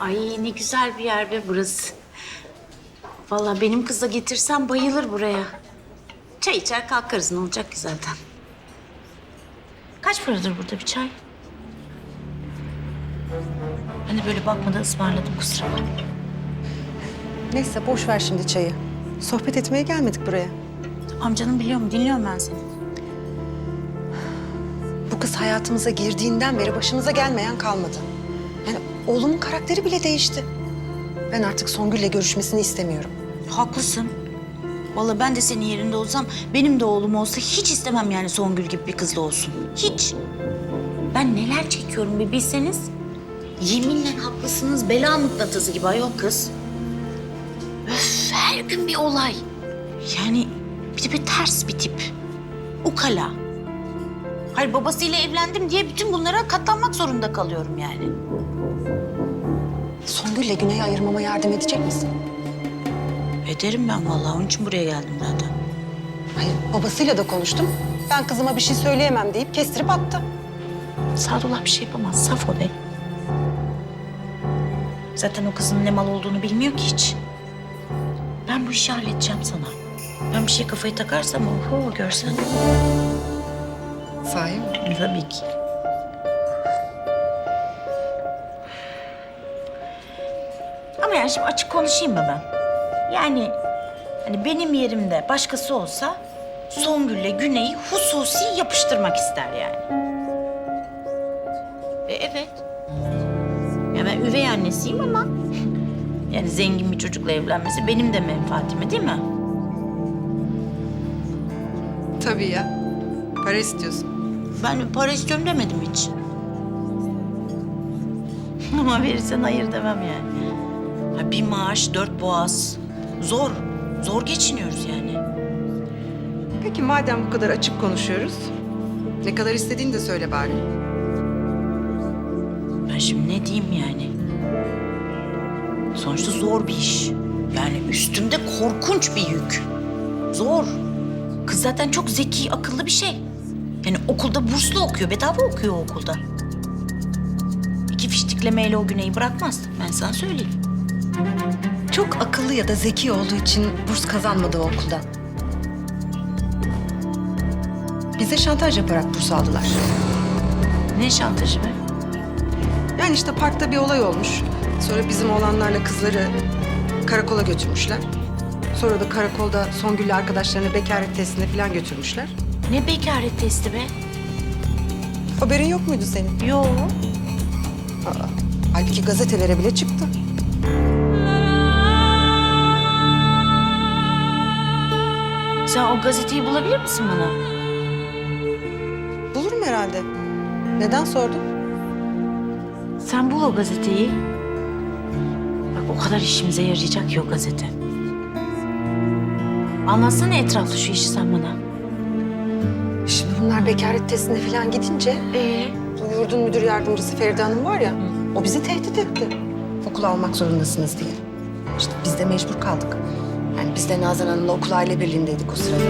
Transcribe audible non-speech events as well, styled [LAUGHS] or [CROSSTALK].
Ay ne güzel bir yer be burası. Vallahi benim kıza getirsem bayılır buraya. Çay içer kalkarız ne olacak ki zaten. Kaç paradır burada bir çay? Hani böyle bakmadan ısmarladım kusura bakma. Neyse boş ver şimdi çayı. Sohbet etmeye gelmedik buraya. Amcanım biliyor mu? Dinliyorum ben seni. Bu kız hayatımıza girdiğinden beri başımıza gelmeyen kalmadı. Oğlumun karakteri bile değişti. Ben artık Songül'le görüşmesini istemiyorum. Haklısın. Vallahi ben de senin yerinde olsam benim de oğlum olsa hiç istemem yani Songül gibi bir kızla olsun. Hiç. Ben neler çekiyorum bir bilseniz. Yeminle haklısınız bela mıknatısı gibi ayol kız. Öf her gün bir olay. Yani bir de bir ters bir tip. Ukala. Hayır babasıyla evlendim diye bütün bunlara katlanmak zorunda kalıyorum yani. Songül'le Güney'i ayırmama yardım edecek misin? Ederim ben vallahi onun için buraya geldim zaten. Hayır, babasıyla da konuştum. Ben kızıma bir şey söyleyemem deyip kestirip attı. Sadullah bir şey yapamaz. Saf o be. Zaten o kızın ne mal olduğunu bilmiyor ki hiç. Ben bu işi halledeceğim sana. Ben bir şey kafayı takarsam oho görsen. Sahi mi? Tabii ki. Ama yani şimdi açık konuşayım mı ben? Yani hani benim yerimde başkası olsa Songül'le Güney'i hususi yapıştırmak ister yani. E, evet. Ya ben üvey annesiyim ama yani zengin bir çocukla evlenmesi benim de menfaatime değil mi? Tabii ya. Para istiyorsun. Ben para istiyorum demedim hiç. [LAUGHS] Ama verirsen hayır demem yani. Ha, bir maaş, dört boğaz. Zor. Zor geçiniyoruz yani. Peki madem bu kadar açık konuşuyoruz, ne kadar istediğini de söyle bari. Ben şimdi ne diyeyim yani? Sonuçta zor bir iş. Yani üstümde korkunç bir yük. Zor. Kız zaten çok zeki, akıllı bir şey. Yani okulda burslu okuyor, bedava okuyor o okulda. İki fiştiklemeyle o güneyi bırakmaz. Ben sana söyleyeyim. Çok akıllı ya da zeki olduğu için burs kazanmadı o okuldan. Bize şantaj yaparak burs aldılar. Ne şantajı be? Yani işte parkta bir olay olmuş. Sonra bizim oğlanlarla kızları karakola götürmüşler. Sonra da karakolda Songül'le arkadaşlarını bekaret testine falan götürmüşler. Ne bekaret testi be? Haberin yok muydu senin? Yo. Aa, halbuki gazetelere bile çıktı. Sen o gazeteyi bulabilir misin bana? Bulurum herhalde. Neden sordun? Sen bul o gazeteyi. Bak o kadar işimize yarayacak o gazete. Anlatsana etraflı şu işi sen bana. Bunlar bekaret testine falan gidince Ee? bu yurdun müdür yardımcısı Feride Hanım var ya, o bizi tehdit etti. Okul almak zorundasınız diye. İşte biz de mecbur kaldık. Yani biz de Nazan Hanım'la okul aile birliğindeydik o sırada.